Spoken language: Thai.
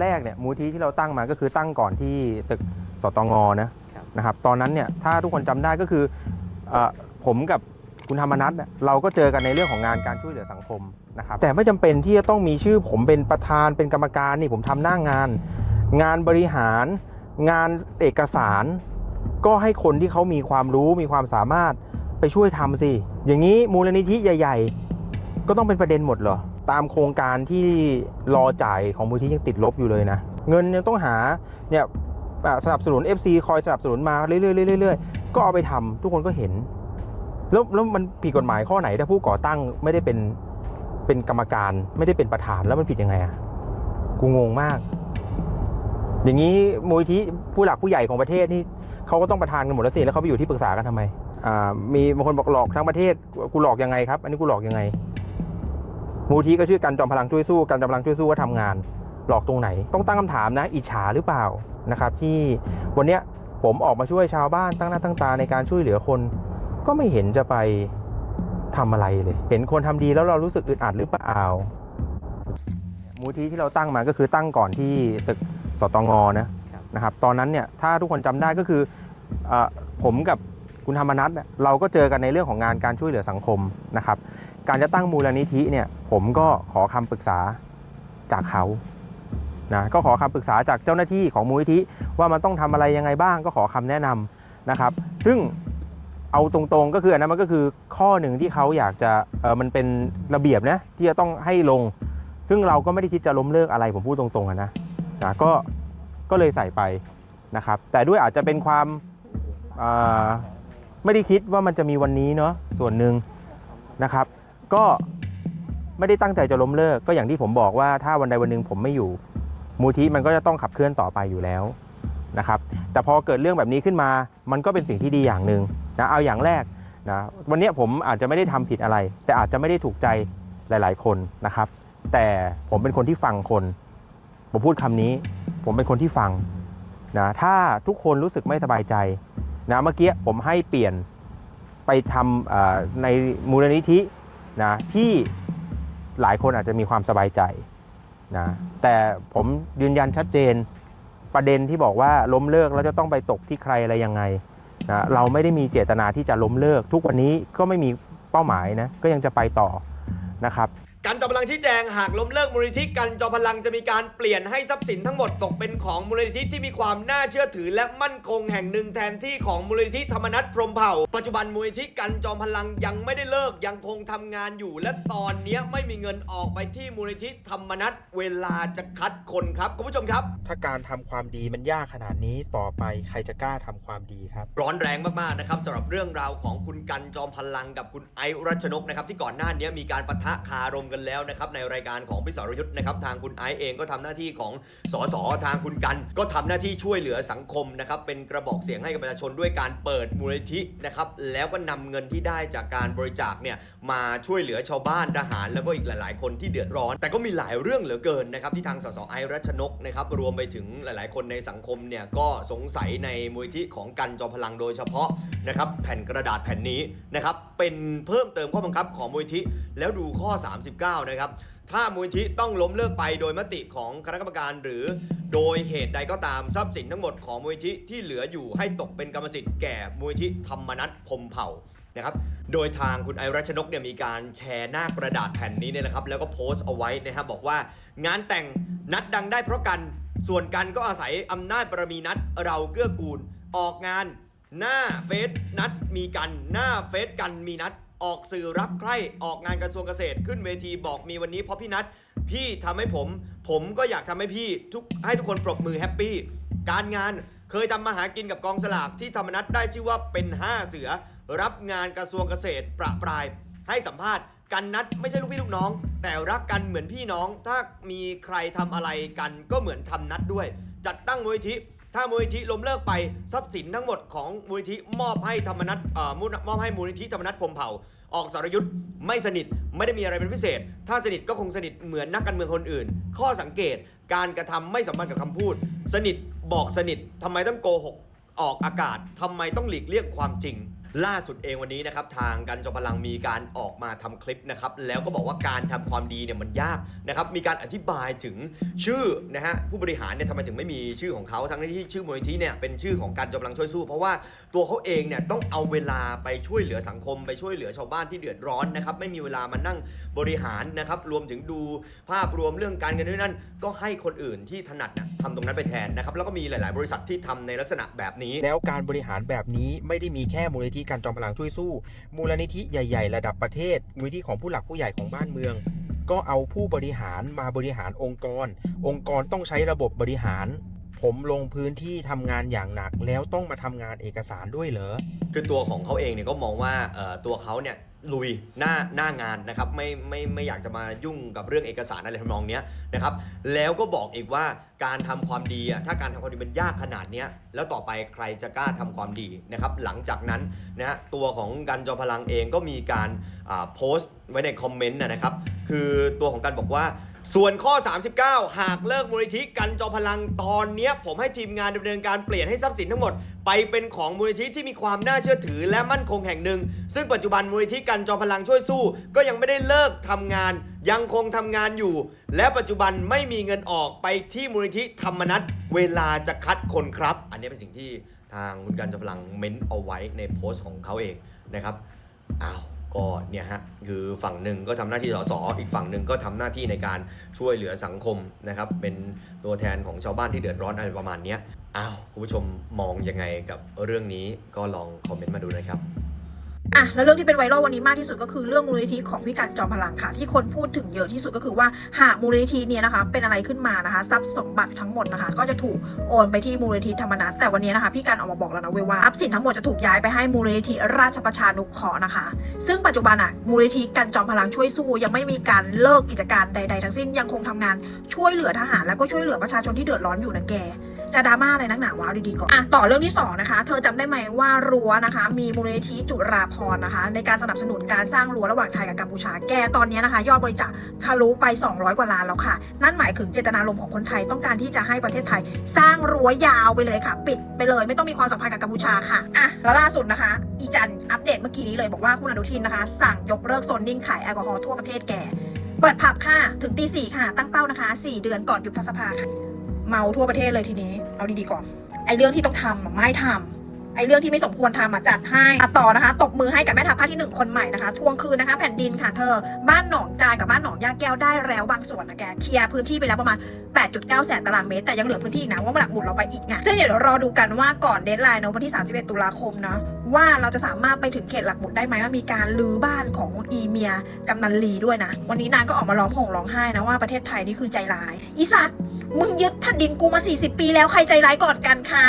แรกเนี่ยมูลที่ที่เราตั้งมาก็คือตั้งก่อนที่ตึกสตงนะนะครับตอนนั้นเนี่ยถ้าทุกคนจำได้ก็คือเออผมกับคุณธรรมนัทเนี่ยเราก็เจอกันในเรื่องของงานการช่วยเหลือสังคมนะครับแต่ไม่จำเป็นที่จะต้องมีชื่อผมเป็นประธานเป็นกรรมการนี่ผมทำหน้างาน งานบริหารงานเอกสาร ก็ให้คนที่เขามีความรู้มีความสามารถไปช่วยทำสิอย่างนี้มูลนิธิใหญ่ ๆ ก็ต้องเป็นประเด็นหมดเหรอ ตามโครงการที่รอจ่ายของมูลนิธิยังติดลบอยู่เลยนะ เงินยังต้องหาเนี่ยสนับสนุน FC คอยสนับสนุนมาเรื่อยๆเรื่อยๆก็เอาไปทำทุกคนก็เห็น แล้วแล้วมันผิดกฎหมายข้อไหนถ้าผู้ก่อตั้งไม่ได้เป็นเป็นกรรมการไม่ได้เป็นประธานแล้วมันผิดยังไงอะกูงงมาก อย่างนี้มูลที่ผู้หลักผู้ใหญ่ของประเทศนี่เขาก็ต้องประธานกันหมดแล้วสิแล้วเขาไปอยู่ที่ปรึกษากันทำไมอ่ามีบางคนบอกหลอกทั้งประเทศกูหลอกยังไงครับ อันนี้กูหลอกยังไง มูลที่ก็ชื่อกันจอมพลังช่วยสู้กันจอมพลังช่วยสู้ก็ทำงาน หลอกตรงไหน ต้องตั้งคำถามนะ อิจฉาหรือเปล่านะครับ ที่วันเนี้ยผมออกมาช่วยชาวบ้านตั้งหน้าตั้งตาในการช่วยเหลือคน ก็ไม่เห็นจะไปทำอะไรเลย เห็นคนทำดีแล้วเรารู้สึกอึดอัดหรือเปล่ามูลที่ที่เราตั้งมาก็คือตั้งก่อนที่ตึกสตงนะนะครับ ตอนนั้นเนี่ยถ้าทุกคนจำได้ก็คืออผมกับ คุณธรรมนัทเนี่ยเราก็เจอกันในเรื่องของงานการช่วยเหลือสังคมนะครับ การจะตั้งมูลนิธิเนี่ยผมก็ขอคำปรึกษาจากเขานะก็ขอคำปรึกษาจากเจ้าหน้าที่ของมูลนิธิว่ามันต้องทำอะไรยังไงบ้างก็ขอคำแนะนำนะครับ ซึ่งเอาตรงๆก็คืออันนั้นมันก็คือข้อหนึ่งที่เขาอยากจะเออมันเป็นระเบียบนะที่จะต้องให้ลง ซึ่งเราก็ไม่ได้คิดจะล้มเลิกอะไรผมพูดตรงๆนะนะก็ก็เลยใส่ไปนะครับ แต่ด้วยอาจจะเป็นความอ่า ไม่ได้คิดว่ามันจะมีวันนี้เนาะส่วนหนึ่งนะครับ ก็ไม่ได้ตั้งใจจะล้มเลิก ก็อย่างที่ผมบอกว่าถ้าวันใดวันหนึ่งผมไม่อยู่ มูลที่มันก็จะต้องขับเคลื่อนต่อไปอยู่แล้วนะครับ แต่พอเกิดเรื่องแบบนี้ขึ้นมา มันก็เป็นสิ่งที่ดีอย่างหนึ่งนะเอาอย่างแรกนะวันนี้ผมอาจจะไม่ได้ทำผิดอะไร แต่อาจจะไม่ได้ถูกใจหลาย ๆ คนนะครับ แต่ผมเป็นคนที่ฟังคน ผมพูดคำนี้ ผมเป็นคนที่ฟังนะถ้าทุกคนรู้สึกไม่สบายใจ นะเมื่อกี้ผมให้เปลี่ยนไปทำในมูลนิธินะที่หลายคนอาจจะมีความสบายใจนะแต่ผมยืนยันชัดเจนประเด็นที่บอกว่าล้มเลิกแล้วจะต้องไปตกที่ใครอะไรยังไงนะเราไม่ได้มีเจตนาที่จะล้มเลิก ทุกวันนี้ก็ไม่มีเป้าหมายนะก็ยังจะไปต่อนะครับ กันจอมพลังที่แจงหากล้มเลิกมูลนิธิกันจอมพลังจะมีการเปลี่ยนให้ทรัพย์สินทั้งหมดตกเป็นของมูลนิธิที่มีความน่าเชื่อถือและมั่นคงแห่งหนึ่งแทนที่ของมูลนิธิธรรมนัตพรหมเผ่า ปัจจุบันมูลนิธิกันจอมพลังยังไม่ได้เลิกยังคงทำงานอยู่ และตอนเนี้ยไม่มีเงินออกไปที่มูลนิธิธรรมนัตเวลาจะคัดคนครับคุณผู้ชมครับ ถ้าการทำความดีมันยากขนาดนี้ต่อไปใครจะกล้าทำความดีครับร้อนแรงมากๆนะครับสำหรับเรื่องราวของคุณกันจอมพลังกับคุณไอซ์รัชนกนะครับที่ก่อนหน้านี้มีการปะทะคารมกันแล้วนะครับในรายการของพิสรยุทธ์นะครับทางคุณไอซ์เองก็ทำหน้าที่ของสสทางคุณกัน ก็ทำหน้าที่ช่วยเหลือสังคมนะครับเป็นกระบอกเสียงให้กับประชาชนด้วยการเปิดมูลนิธินะครับแล้วก็นำเงินที่ได้จากการบริจาคเนี่ยมาช่วยเหลือชาวบ้านทหาร แล้วก็อีกหลาย ๆ คนที่เดือดร้อน แต่ก็มีหลายเรื่องเหลือเกินนะครับที่ทางสสไอซ์รัชนกนะครับรวมไปถึงหลาย ๆ คนในสังคมเนี่ยก็สงสัยในมูลนิธิของกันจอมพลังโดยเฉพาะนะครับแผ่นกระดาษแผ่นนี้นะครับเป็นเพิ่มเติมข้อบังคับของมูลนิธิแล้วดูข้อ 39 นะครับ ถ้ามูลนิธิต้องล้มเลิกไปโดยมติของคณะกรรมการ หรือโดยเหตุใดก็ตามทรัพย์สินทั้งหมดของมูลนิธิที่เหลืออยู่ให้ตกเป็นกรรมสิทธิ์แก่มูลนิธิธรรมนัตพมเผ่านะครับ โดยทางคุณไอรัชนกเนี่ยมีการแชร์หน้ากระดาษแผ่นนี้เนี่ยนะครับ แล้วก็โพสต์เอาไว้นะครับบอกว่างานแต่งนัดดังได้เพราะกัน ส่วนกันก็อาศัยอำนาจบารมีนัดเราเกื้อกูล ออกงาน หน้าเฟซนัดมีกัน หน้าเฟซกันมีนัด ออกสื่อรับใครออกงานกระทรวงเกษตรขึ้นเวทีบอกมีวันนี้เพราะพี่นัด พี่ทำให้ผม ผมก็อยากทำให้พี่ทุกให้ทุกคนปรบมือแฮปปี้การงานเคยทำมาหากินกับกองสลากที่ธรรมนัดได้ชื่อว่าเป็น 5 เสือ รับงานกระทรวงเกษตรประปราย ให้สัมภาษณ์กันนัดไม่ใช่ลูกพี่ลูกน้อง แต่รักกันเหมือนพี่น้อง ถ้ามีใครทำอะไรกันก็เหมือนทำนัดด้วย จัดตั้งมูลนิธิ ถ้ามูลนิธิล้มเลิกไปทรัพย์สินทั้งหมดของมูลนิธิมอบให้ธรรมนัตเอ่อมูลมอบให้มูลนิธิธรรมนัตพรหมเผ่า ออกสรยุทธ์ไม่สนิทไม่ได้มีอะไรเป็นพิเศษ ถ้าสนิทก็คงสนิทเหมือนนักการเมืองคนอื่น ข้อสังเกตการกระทำไม่สัมพันธ์กับคำพูด สนิทบอกสนิททำไมต้องโกหกออกอากาศทำไมต้องหลีกเลี่ยงความจริง ล่าสุดเองวันนี้นะครับทางกันจอมพลังมีการออกมาทำคลิปนะครับแล้วก็บอกว่าการทำความดีเนี่ยมันยากนะครับมีการอธิบายถึงชื่อนะฮะผู้บริหารเนี่ยทำไมถึงไม่มีชื่อของเขาทั้งที่ชื่อมูลนิธิเนี่ยเป็นชื่อของการจอมพลังช่วยสู้ เพราะว่าตัวเขาเองเนี่ยต้องเอาเวลาไปช่วยเหลือสังคม ไปช่วยเหลือชาวบ้านที่เดือดร้อนนะครับไม่มีเวลามานั่งบริหารนะครับรวมถึงดูภาพรวมเรื่องการเงินด้วยนั่นก็ให้คนอื่นที่ถนัดนะทำตรงนั้นไปแทนนะครับแล้วก็มีหลาย ๆ บริษัทที่ทำในลักษณะแบบนี้ แล้วการบริหารแบบนี้ไม่ได้มีแค่มูลนิธิการจอมพลังช่วยสู้ มูลนิธิใหญ่ ๆ ระดับประเทศ มูลนิธิของผู้หลักผู้ใหญ่ของบ้านเมือง ก็เอาผู้บริหารมาบริหารองค์กร องค์กรต้องใช้ระบบบริหาร ผมลงพื้นที่ทำงานอย่างหนัก แล้วต้องมาทำงานเอกสารด้วยเหรอคือตัวของเขาเองเนี่ยก็มองว่าเออตัวเขาเนี่ย ลุยหน้าหน้างานนะครับไม่ไม่ไม่อยากจะมายุ่งกับเรื่องเอกสารอะไรทำนองเนี้ยนะครับแล้วก็บอกอีกว่าการทำความดีอะถ้าการทำความดีมันยากขนาดเนี้ยแล้วต่อไปใครจะกล้าทำความดีนะครับหลังจากนั้นนะฮะตัวของกันจอมพลังเองก็มีการอ่าโพสต์ไว้ในคอมเมนต์นะนะครับคือตัวของกันบอกว่า ส่วนข้อ 39 หากเลิกมูลนิธิกันจอมพลังตอนเนี้ย ผมให้ทีมงานดำเนินการเปลี่ยนให้ทรัพย์สินทั้งหมด ไปเป็นของมูลนิธิที่มีความน่าเชื่อถือและมั่นคงแห่งหนึ่ง ซึ่งปัจจุบันมูลนิธิกันจอมพลังช่วยสู้ ก็ยังไม่ได้เลิกทำงาน ยังคงทำงานอยู่ และปัจจุบันไม่มีเงินออกไปที่มูลนิธิธรรมนัตเวลาจะคัดคนครับ อันนี้เป็นสิ่งที่ทางคุณกันจอมพลังเม้นเอาไว้ในโพสต์ของเขาเองนะครับอ้าว ก็เนี่ยฮะคือฝั่งหนึ่งก็ทำหน้าที่สสอีกฝั่งหนึ่งก็ทำหน้าที่ในการช่วยเหลือสังคมนะครับเป็นตัวแทนของชาวบ้านที่เดือดร้อนอะไรประมาณนี้อ้าวคุณผู้ชมมองยังไงกับเรื่องนี้ก็ลองคอมเมนต์มาดูนะครับ อะแล้วเรื่องที่เป็นไวรัลวันนี้มากที่สุดก็คือเรื่องมูลนิธิของพี่กันจอมพลังค่ะ ที่คนพูดถึงเยอะที่สุดก็คือว่าหากมูลนิธิเนี่ยนะคะ เป็นอะไรขึ้นมานะคะทรัพย์สมบัติทั้งหมดนะคะ ก็จะถูกโอนไปที่มูลนิธิธรรมนัตแต่วันนี้นะคะพี่กันออกมาบอกแล้วนะเว้ยว่าทรัพย์สินทั้งหมดจะถูกย้ายไปให้มูลนิธิราชประชานุเคราะห์นะคะ ซึ่งปัจจุบันอะมูลนิธิกันจอมพลังช่วยสู้ยังไม่มีการเลิกกิจการใด ๆ ทั้งสิ้นยังคงทำงานช่วยเหลือทหารแล้วก็ช่วยเหลือประชาชนที่เดือดร้อนอยู่นะแก จะดราม่าอะไรนักหนาวะเอาดีๆก่อนอะต่อเรื่องที่2นะคะ เธอจำได้ไหมว่ารั้วนะคะ มีมูลนิธิจุฬาภรนะคะ ในการสนับสนุนการสร้างรั้วระหว่างไทยกับกัมพูชาแกตอนนี้นะคะ ยอดบริจาคทะลุไป 200 กว่าล้านแล้วค่ะ นั่นหมายถึงเจตนารมณ์ของคนไทยต้องการที่จะให้ประเทศไทย สร้างรั้วยาวไปเลยค่ะ ปิดไปเลยไม่ต้องมีความสัมพันธ์กับกัมพูชาค่ะอะแล้วล่าสุดนะคะ อีจันอัปเดตเมื่อกี้นี้เลยบอกว่าคุณอนุทินนะคะ สั่งยกเลิกโซนนิ่งขายแอลกอฮอล์ทั่วประเทศแกเปิดผับค่ะ ถึงตีสี่ค่ะ ตั้งเป้านะคะ 4 เดือนก่อนยุบสภาค่ะ เมาทั่วประเทศเลยทีนี้ เอาดีๆก่อนไอ้เรื่องที่ต้องทำไม่ทำ ไอ้เรื่องที่ไม่สมควรทำอะจัดให้อะต่อนะคะ ตบมือให้กับแม่ทัพภาคที่หนึ่งคนใหม่นะคะ ทวงคืนนะคะ แผ่นดินค่ะเธอ บ้านหนองจานกับบ้านหนองย่าแก้วได้แล้วบางส่วนนะแก เคลียร์พื้นที่ไปแล้วประมาณ 8.9 แสนตารางเมตร แต่ยังเหลือพื้นที่อีกนะว่าหลักหมุดเราไปอีกไงซึ่งเดี๋ยวรอดูกันว่าก่อนเดทไลน์ในวันที่ 31 ตุลาคมนะว่าเราจะสามารถไปถึงเขตหลักหมุดได้ไหมว่ามีการลื้อบ้านของอีเมียกำนันลีด้วยนะ วันนี้นางก็ออกมาร้องห่มร้องไห้นะว่าประเทศไทยนี่คือใจร้ายอีสัตว์มึงยึดแผ่นดินกูมา 40 ปีแล้วใครใจร้ายก่อนกันคะ